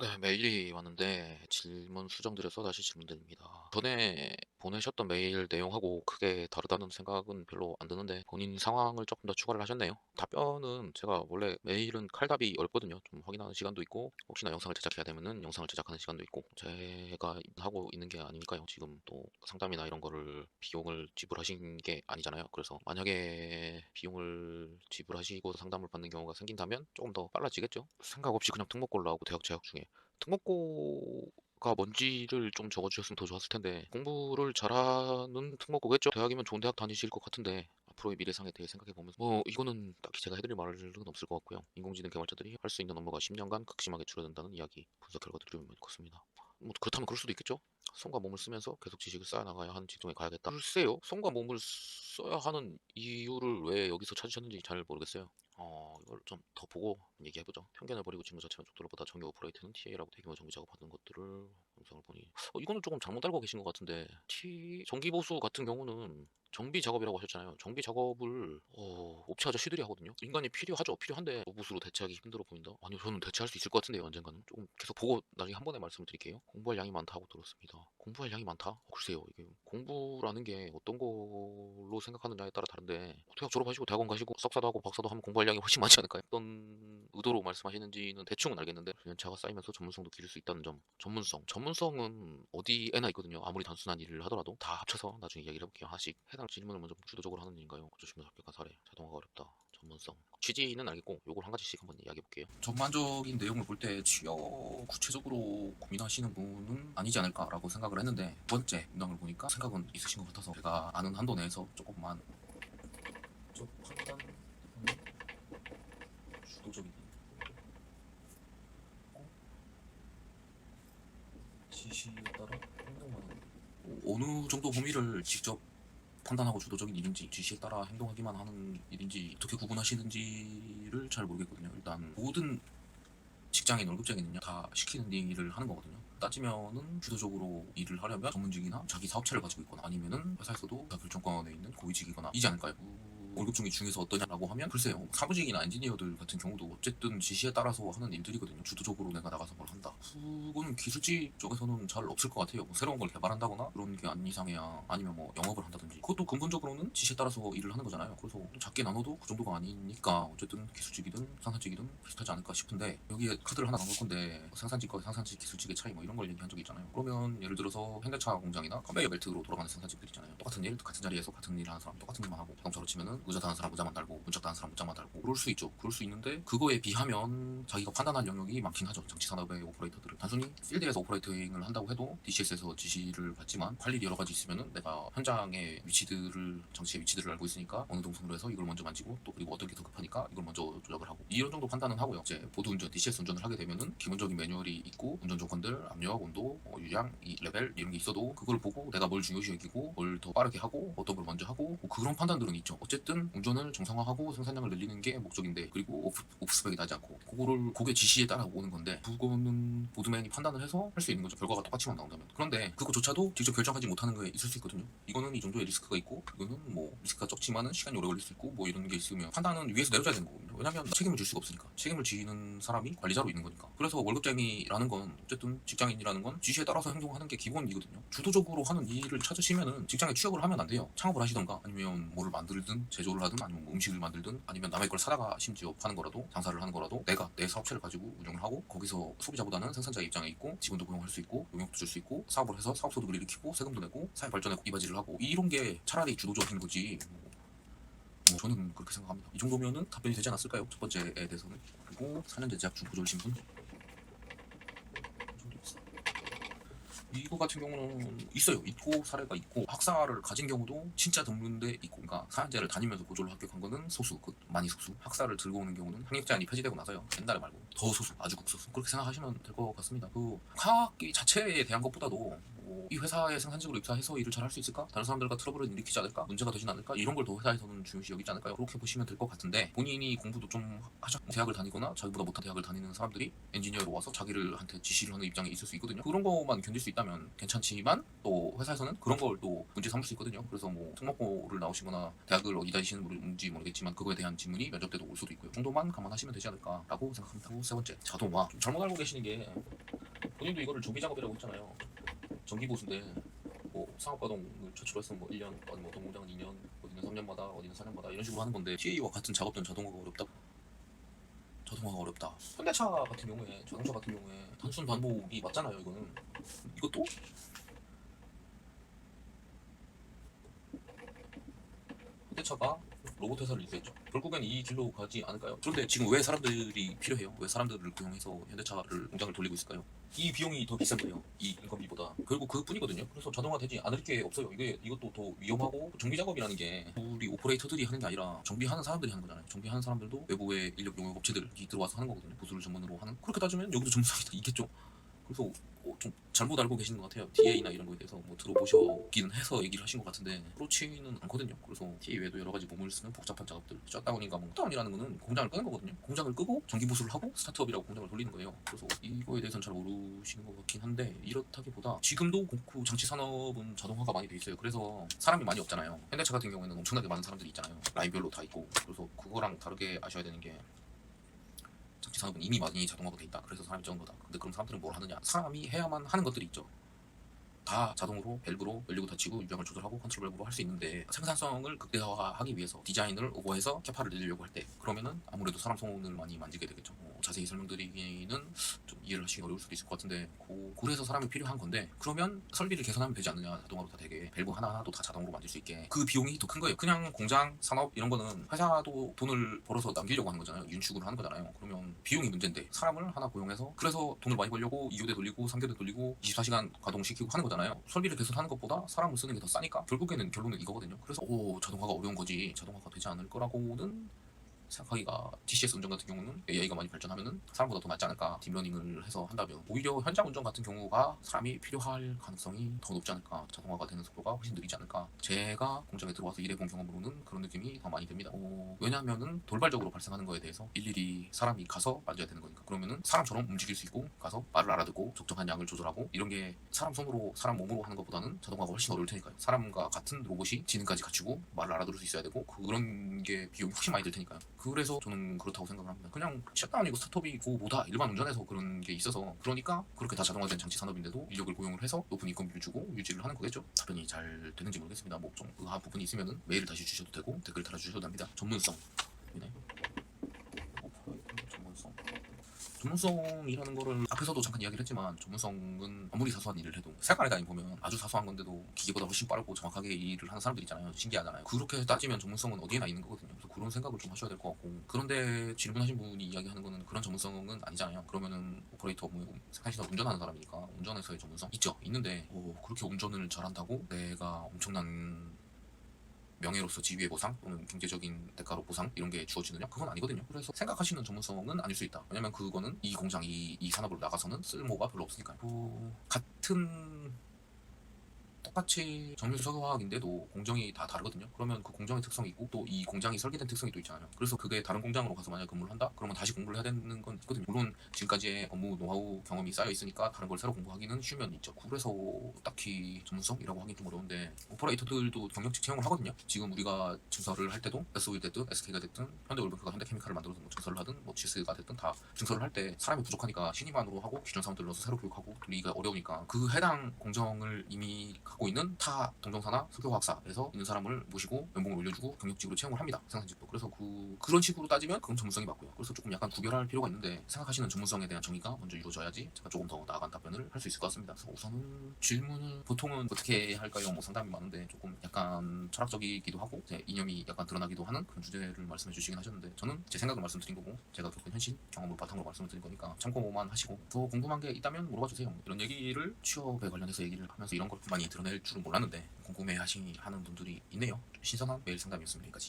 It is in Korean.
네, 메일이 왔는데 질문 수정드려서 다시 질문드립니다. 전에 보내셨던 메일 내용하고 크게 다르다는 생각은 별로 안 드는데 본인 상황을 조금 더 추가를 하셨네요. 답변은 제가 원래 메일은 칼답이 어렵거든요. 좀 확인하는 시간도 있고 혹시나 영상을 제작해야 되면은 영상을 제작하는 시간도 있고 제가 하고 있는 게 아니니까요. 지금 또 상담이나 이런 거를 비용을 지불하신 게 아니잖아요. 그래서 만약에 비용을 지불하시고 상담을 받는 경우가 생긴다면 조금 더 빨라지겠죠. 생각 없이 그냥 특목고를 나오고 대학 재학 중에 특목고 가 뭔지를 좀 적어주셨으면 더 좋았을 텐데 공부를 잘하는 특목고겠죠? 대학이면 좋은 대학 다니실 것 같은데 앞으로의 미래상에 대해 생각해 보면 뭐 이거는 딱히 제가 해드릴 말은 없을 것 같고요. 인공지능 개발자들이 할 수 있는 업무가 10년간 극심하게 줄어든다는 이야기 분석 결과들이 좀 컸습니다. 뭐 그렇다면 그럴 수도 있겠죠? 손과 몸을 쓰면서 계속 지식을 쌓아나가야 하는 지동에 가야겠다. 글쎄요. 손과 몸을 써야 하는 이유를 왜 여기서 찾으셨는지 잘 모르겠어요. 어, 이걸 좀 더 보고 얘기해보죠. 편견을 버리고 직무 자체는 족도로보다 정규 오퍼레이트는 TA라고 대규모 정비 작업하는 것들을 영상을 보니 어, 이거는 조금 잘못 알고 계신 것 같은데 T 정기 보수 같은 경우는 정비 작업이라고 하셨잖아요. 정비 작업을 어, 업체 아저씨들이 하거든요. 인간이 필요하죠. 필요한데 로봇으로 대체하기 힘들어 보인다. 아니요, 저는 대체할 수 있을 것 같은데요. 언젠가는 조금 계속 보고 나중에 한 번에 말씀을 드릴게요. 공부할 양이 많다고 들었습니다. 공부할 양이 많다? 어, 글쎄요. 이게 공부라는 게 어떤 걸로 생각하느냐에 따라 다른데 대학 졸업하시고 대학원 가시고 석사도 하고 박사도 하면 공부할 양이 훨씬 많지 않을까요? 어떤 의도로 말씀하시는지는 대충은 알겠는데 연차가 쌓이면서 전문성도 기를 수 있다는 점. 전문성. 전문 성은 어디에나 있거든요. 아무리 단순한 일을 하더라도 다 합쳐서 나중에 이야기를 해볼게요. 하나씩 해당 질문을 먼저 주도적으로 하는 일인가요? 조심해 합격한 사례. 자동화가 어렵다. 전문성. 취지는 알겠고 요걸 한 가지씩 한번 이야기해 볼게요. 전반적인 내용을 볼 때 취업 구체적으로 고민하시는 분은 아니지 않을까라고 생각을 했는데 두 번째 문항을 보니까 생각은 있으신 것 같아서 제가 아는 한도 내에서 조금만 좀 판단하는 주도적인 어? 지시에 따라 행동하는 어느 정도 범위를 직접 판단하고 주도적인 일인지 지시에 따라 행동하기만 하는 일인지 어떻게 구분하시는지를 잘 모르겠거든요. 일단 모든 직장인 월급쟁이는요 다 시키는 일을 하는 거거든요. 따지면은 주도적으로 일을 하려면 전문직이나 자기 사업체를 가지고 있거나 아니면은 회사에서도 다 결정권에 있는 고위직이거나 이지 않을까요? 월급중이 중에서 어떠냐라고 하면 글쎄요. 사무직이나 엔지니어들 같은 경우도 어쨌든 지시에 따라서 하는 일들이거든요. 주도적으로 내가 나가서 뭘 한다. 그거는 기술직 쪽에서는 잘 없을 것 같아요. 뭐 새로운 걸 개발한다거나 그런 게 아닌 이상이야. 아니면 뭐 영업을 한다든지. 그것도 근본적으로는 지시에 따라서 일을 하는 거잖아요. 그래서 작게 나눠도 그 정도가 아니니까 어쨌든 기술직이든 생산직이든 비슷하지 않을까 싶은데 여기에 카드를 하나 나눌 건데 생산직과 생산직 기술직의 차이 뭐 이런 걸 얘기한 적이 있잖아요. 그러면 예를 들어서 현대차 공장이나 컨베이어 벨트로 돌아가는 생산직들 있잖아요. 똑같은 일 같은 자리에서 같은 일 하는 사람 똑같은 일만 하고 자동차로 치면은 의자 타는 사람 의자만 달고 문짝 타는 사람 문짝만 달고 그럴 수 있죠. 그럴 수 있는데 그거에 비하면 자기가 판단할 영역이 많긴 하죠. 정치 산업의 오퍼레이터들은. 단순히 필드에서 오퍼레이터잉을 한다고 해도 DCS에서 지시를 받지만 할 일이 여러 가지 있으면은 내가 현장의 위치들을 정치의 위치들을 알고 있으니까 어느 동선으로 해서 이걸 먼저 만지고 또 그리고 어떤 게 더 급하니까 이걸 먼저 조작을 하고 이런 정도 판단은 하고요. 이제 보드 운전 DCS 운전을 하게 되면은 기본적인 매뉴얼이 있고 운전 조건들 압력 온도 어, 유량 이 레벨 이런 게 있어도 그걸 보고 내가 뭘 중요시 여기고 뭘 더 빠르게 하고 어떤 걸 먼저 하고 뭐 그런 판단들은 있죠. 어쨌든 운전을 정상화하고 생산량을 늘리는 게 목적인데 그리고 오프, 오프스펙이 나지 않고 그거를 그게 지시에 따라 오는 건데 그거는 보드맨이 판단을 해서 할 수 있는 거죠. 결과가 똑같이만 나온다면. 그런데 그거조차도 직접 결정하지 못하는 거에 있을 수 있거든요. 이거는 이 정도의 리스크가 있고 이거는 뭐 리스크가 적지만은 시간이 오래 걸릴 수 있고 뭐 이런 게 있으면 판단은 위에서 내려줘야 되는 거거든요. 왜냐면 책임을 질 수가 없으니까. 책임을 지는 사람이 관리자로 있는 거니까. 그래서 월급쟁이라는 건 어쨌든 직장인이라는 건 지시에 따라서 행동하는 게 기본이거든요. 주도적으로 하는 일을 찾으시면은 직장에 취업을 하면 안 돼요. 창업을 하시던가 아니면 뭐를 만들든 제조를 하든 아니면 뭐 음식을 만들든 아니면 남의 걸 사다가 심지어 파는 거라도 장사를 하는 거라도 내가 내 사업체를 가지고 운영을 하고 거기서 소비자보다는 생산자 입장에 있고 직원도 고용할 수 있고 용역도 줄 수 있고 사업을 해서 사업 소득을 일으키고 세금도 내고 사회 발전에 이바지를 하고 이런 게 차라리 주도적인 거지. 뭐, 뭐 저는 그렇게 생각합니다. 이 정도면은 답변이 되지 않았을까요? 첫 번째에 대해서는. 그리고 4년제 재학 중 고졸이신 분 정도 있어. 이거 같은 경우는 있어요. 있고 사례가 있고 학사를 가진 경우도 진짜 드문데 있고 그러니까 사연제를 다니면서 고졸로 합격한 거는 소수, 그 많이 소수. 학사를 들고 오는 경우는 학력 제한이 폐지되고 나서요. 옛날에 말고 더 소수, 아주 극소수. 그렇게 생각하시면 될 것 같습니다. 그 화학기 자체에 대한 것보다도 이 회사에 생산직으로 입사해서 일을 잘 할 수 있을까? 다른 사람들과 트러블을 일으키지 않을까? 문제가 되진 않을까? 이런 걸 더 회사에서는 중요시 여기지 않을까요? 그렇게 보시면 될 것 같은데 본인이 공부도 좀 하자 대학을 다니거나 자기보다 못한 대학을 다니는 사람들이 엔지니어로 와서 자기를 한테 지시를 하는 입장에 있을 수 있거든요. 그런 것만 견딜 수 있다면 괜찮지만 또 회사에서는 그런 걸 또 문제 삼을 수 있거든요. 그래서 뭐 특목고를 나오시거나 대학을 어디 다니시는지 모르겠지만 그거에 대한 질문이 면접 때도 올 수도 있고요. 그 정도만 감안하시면 되지 않을까라고 생각합니다. 세 번째 자동화 좀 잘못 알고 계시는 게 본인도 이거를 전기 작업이라고 했잖아요. 전기 보수인데 뭐 상업가동을 최초로 했으면 뭐 1년 아니면 어떤 공장은 2년 어디는 3년마다 어디는 4년마다 이런 식으로 하는 건데 TA와 같은 작업들은 자동화가 어렵다. 자동화가 어렵다. 현대차 같은 경우에 자동차 같은 경우에 단순 반복이 맞잖아요. 이거는 이것도 현대차가 로봇 회사를 인수했죠. 결국엔 이 길로 가지 않을까요? 그런데 지금 왜 사람들이 필요해요? 왜 사람들을 고용해서 현대차를 공장을 돌리고 있을까요? 이 비용이 더 비싼 거예요. 이 인건비보다. 결국 그뿐이거든요. 그래서 자동화되지 않을 게 없어요. 이게 이것도 더 위험하고 정비 작업이라는 게 우리 오퍼레이터들이 하는 게 아니라 정비하는 사람들이 하는 거잖아요. 정비하는 사람들도 외부의 인력 용역 업체들이 들어와서 하는 거거든요. 보수를 전문으로 하는. 그렇게 따지면 여기도 전문성이 다 있겠죠. 그래서 어, 좀 잘못 알고 계시는 것 같아요. TA나 이런 거에 대해서 뭐 들어보셨기는 해서 얘기를 하신 것 같은데 그렇지는 않거든요. 그래서 TA 외에도 여러 가지 몸을 쓰는 복잡한 작업들, 셧다운인가 뭐 셧다운이라는 거는 공장을 끄는 거거든요. 공장을 끄고 전기 보수를 하고 스타트업이라고 공장을 돌리는 거예요. 그래서 이거에 대해서는 잘 모르시는 것 같긴 한데 이렇다기보다 지금도 공구 장치 산업은 자동화가 많이 돼 있어요. 그래서 사람이 많이 없잖아요. 현대차 같은 경우에는 엄청나게 많은 사람들이 있잖아요. 라인별로 다 있고 그래서 그거랑 다르게 아셔야 되는 게 산업은 이미 많이 자동화가 돼 있다. 그래서 사람이 적은 거다. 근데 그럼 사람들은 뭘 하느냐? 사람이 해야만 하는 것들이 있죠. 다 자동으로 밸브로 열리고 닫히고 유량을 조절하고 컨트롤 밸브로 할 수 있는데 생산성을 극대화하기 위해서 디자인을 오버해서 캐파를 늘리려고 할 때 그러면은 아무래도 사람 손을 많이 만지게 되겠죠. 뭐 자세히 설명드리기는 좀 이해를 하시기 어려울 수도 있을 것 같은데 고, 그래서 사람이 필요한 건데 그러면 설비를 개선하면 되지 않느냐 자동화로 다 되게 밸브 하나하나도 다 자동으로 만들 수 있게 그 비용이 더 큰 거예요. 그냥 공장 산업 이런 거는 회사도 돈을 벌어서 남기려고 하는 거잖아요. 윤축을 하는 거잖아요. 그러면 비용이 문제인데 사람을 하나 고용해서 그래서 돈을 많이 벌려고 2교대 돌리고 3교대 돌리고 24시간 가동시키고 하는 거잖아요. 설비를 개선하는 것보다 사람을 쓰는 게 더 싸니까 결국에는 결론은 이거거든요. 그래서 오 자동화가 어려운 거지 자동화가 되지 않을 거라고는 생각하기가 DCS 운전 같은 경우는 AI가 많이 발전하면은 사람보다 더 낫지 않을까 딥러닝을 해서 한다면 오히려 현장 운전 같은 경우가 사람이 필요할 가능성이 더 높지 않을까 자동화가 되는 속도가 훨씬 느리지 않을까. 제가 공장에 들어와서 일해본 경험으로는 그런 느낌이 더 많이 듭니다. 어, 왜냐하면은 돌발적으로 발생하는 거에 대해서 일일이 사람이 가서 만져야 되는 거니까. 그러면은 사람처럼 움직일 수 있고 가서 말을 알아듣고 적정한 양을 조절하고 이런 게 사람 손으로 사람 몸으로 하는 것보다는 자동화가 훨씬 어려울 테니까요. 사람과 같은 로봇이 지능까지 갖추고 말을 알아들을 수 있어야 되고 그런 게 비용이 훨씬 많이 들 테니까요 그래서 저는 그렇다고 생각을 합니다. 그냥 셧다운이고 스타트업이고 뭐다 일반 운전에서 그런 게 있어서 그러니까 그렇게 다 자동화된 장치 산업인데도 인력을 고용을 해서 높은 인건비를 주고 유지를 하는 거겠죠. 답변이 잘 되는지 모르겠습니다. 뭐좀 의아한 부분이 있으면은 메일을 다시 주셔도 되고 댓글 달아주셔도 됩니다. 전문성. 이네. 전문성. 전문성이라는 거를 앞에서도 잠깐 이야기를 했지만 전문성은 아무리 사소한 일을 해도 세관에 다니 보면 아주 사소한 건데도 기계보다 훨씬 빠르고 정확하게 일을 하는 사람들 있잖아요. 신기하잖아요. 그렇게 따지면 전문성은 어디에나 있는 거거든요. 그래서 그런 생각을 좀 하셔야 될 것 같고 그런데 질문하신 분이 이야기하는 거는 그런 전문성은 아니잖아요. 그러면은 오퍼레이터 뭐 생산시설 운전하는 사람이니까 운전에서의 전문성 있죠. 있는데 어, 그렇게 운전을 잘한다고 내가 엄청난 명예로서 지위의 보상 또는 경제적인 대가로 보상 이런 게 주어지느냐? 그건 아니거든요. 그래서 생각하시는 전문성은 아닐 수 있다. 왜냐면 그거는 이 공장 이, 이 산업으로 나가서는 쓸모가 별로 없으니까요. 뭐, 같은 똑같이 정밀석유화학인데도 공정이 다 다르거든요. 그러면 그 공정의 특성이 있고 또 이 공장이 설계된 특성이 또 있잖아요. 그래서 그게 다른 공장으로 가서 만약 근무를 한다? 그러면 다시 공부를 해야 되는 건 있거든요. 물론 지금까지의 업무 노하우 경험이 쌓여 있으니까 다른 걸 새로 공부하기는 쉬면 있죠. 그래서 딱히 전문성이라고 하긴 좀 어려운데 오퍼레이터들도 경력직 채용을 하거든요. 지금 우리가 증설을 할 때도 SOE 됐든 SK가 됐든 현대올림픽가 현대케미칼을 만들어서 뭐 증설을 하든 뭐 GS가 됐든 다 증설을 할 때 사람이 부족하니까 신입만으로 하고 기존 사람들 넣어서 새로 교육하고 돌리기가 어려우니까 그 해당 공정을 이미 갖고 있는 타 동정사나 석유화학사에서 있는 사람을 모시고 연봉을 올려주고 경력직으로 채용을 합니다. 생산직도. 그래서 그 그런 식으로 따지면 그건 전문성이 맞고요. 그래서 조금 약간 구별할 필요가 있는데 생각하시는 전문성에 대한 정의가 먼저 이루어져야지 제가 조금 더 나아간 답변을 할 수 있을 것 같습니다. 그래서 우선은 질문을 보통은 어떻게 할까요? 뭐 상담이 많은데 조금 약간 철학적이기도 하고 제 이념이 약간 드러나기도 하는 그런 주제를 말씀해 주시긴 하셨는데 저는 제 생각을 말씀드린 거고 제가 겪은 현실 경험을 바탕으로 말씀을 드린 거니까 참고만 하시고 더 궁금한 게 있다면 물어봐 주세요. 뭐 이런 얘기를 취업에 관련해서 얘기를 하면서 이런 걸 많이 드러낼 줄은 몰랐는데 궁금해 하시는 분들이 있네요. 좀 신선한 메일 상담이었습니다. 여기까지.